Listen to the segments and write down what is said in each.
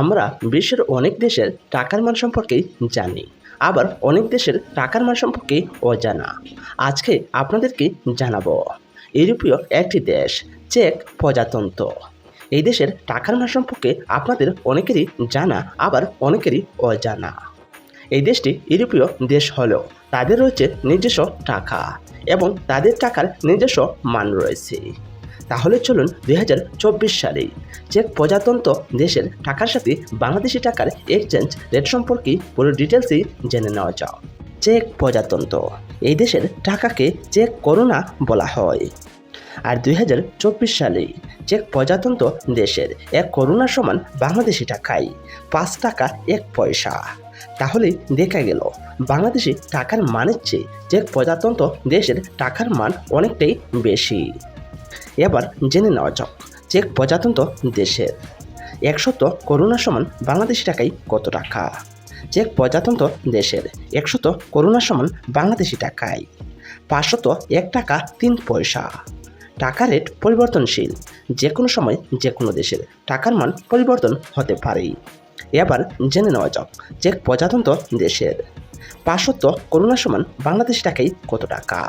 আমরা বিশ্বের অনেক দেশের টাকার মান সম্পর্কে জানি, আবার অনেক দেশের টাকার মান সম্পর্কে অজানা। আজকে আপনাদেরকে জানাব, ইউরোপীয় একটি দেশ, চেক প্রজাতন্ত্র। এই দেশের টাকার মান সম্পর্কে আপনাদের অনেকেরই জানা, আবার অনেকেরই অজানা। এই দেশটি ইউরোপীয় দেশ হলেও তাদের রয়েছে নিজস্ব টাকা, এবং তাদের টাকার নিজস্ব মান রয়েছে। তাহলে চলুন দুই হাজার চব্বিশ সালে চেক প্রজাতন্ত্র দেশের টাকার সাথে বাংলাদেশি টাকার এক্সচেঞ্জ রেট সম্পর্কে পুরো ডিটেলসই জেনে নেওয়া যাও চেক প্রজাতন্ত্র, এই দেশের টাকাকে চেক করোনা বলা হয়। আর দুই হাজার চব্বিশ সালে চেক প্রজাতন্ত্র দেশের এক করোনার সমান বাংলাদেশি টাকায় পাঁচ টাকা এক পয়সা। তাহলে দেখা গেল, বাংলাদেশি টাকার মানের চেয়ে চেক প্রজাতন্ত্র দেশের টাকার মান অনেকটাই বেশি। এবার জেনে নেওয়া যাক চেক প্রজাতন্ত্র দেশের। একশত করোনা সমান বাংলাদেশি টাকায় কত টাকা? চেক প্রজাতন্ত্র দেশের একশত করোনা সমান বাংলাদেশি টাকায় পাঁচশত এক টাকা তিন পয়সা। টাকা রেট পরিবর্তনশীল, যে কোনো সময় যে কোনো দেশের টাকার মান পরিবর্তন হতে পারে। এবার জেনে নেওয়া যাক চেক প্রজাতন্ত্র দেশের পাঁচশত করোনা সমান বাংলাদেশি টাকায় কত টাকা?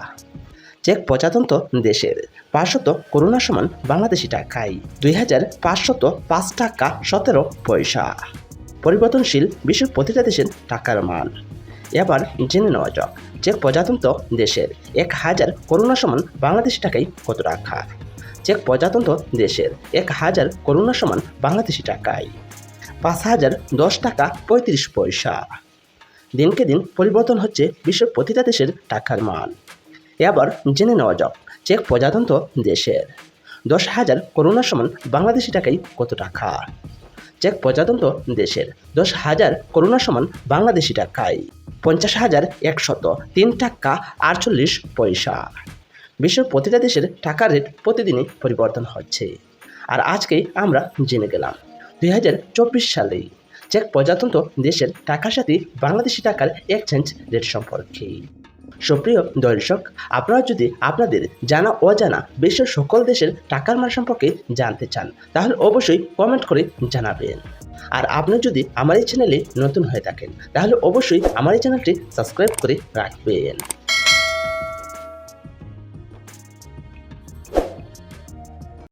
চেক প্রজাতন্ত্র দেশের। পাঁচশত করোনা সমান বাংলাদেশি টাকায়। দুই হাজার পাঁচশত পাঁচ টাকা সতেরো পয়সা। পরিবর্তনশীল বিশ্বের প্রতিটা দেশের টাকার মান। এবার জেনে নেওয়া যাক চেক প্রজাতন্ত্র দেশের এক হাজার করোনা সমান বাংলাদেশি টাকায় কত টাকা? চেক প্রজাতন্ত্র দেশের এক হাজার করোনা সমান বাংলাদেশি টাকায় পাঁচ হাজার দশ টাকা পঁয়ত্রিশ পয়সা। দিনকে দিন পরিবর্তন হচ্ছে বিশ্বের প্রতিটা দেশের টাকার মান। এবার জেনে নেওয়া যাক চেক প্রজাতন্ত্র দেশের। দশ হাজার করোনা সমান বাংলাদেশি টাকায় কত টাকা চেক প্রজাতন্ত্র দেশের দশ হাজার করোনা সমান বাংলাদেশি টাকায় পঞ্চাশ হাজার একশত তিন টাকা আটচল্লিশ পয়সা। বিশ্বের প্রতিটা দেশের টাকার রেট প্রতিদিনই পরিবর্তন হচ্ছে। আর আজকেই আমরা জেনে গেলাম দুই হাজার চব্বিশ সালে চেক প্রজাতন্ত্র দেশের টাকার সাথে বাংলাদেশি টাকার এক্সচেঞ্জ রেট সম্পর্কে। সুপ্রিয় দর্শক, আপনারা যদি আপনাদের জানা অজানা বিশ্বের সকল দেশের টাকার মান সম্পর্কে জানতে চান, তাহলে অবশ্যই কমেন্ট করে জানাবেন। আর আপনি যদি আমার এই চ্যানেলে নতুন হয়ে থাকেন, তাহলে অবশ্যই আমার এই চ্যানেলটি সাবস্ক্রাইব করে রাখবেন।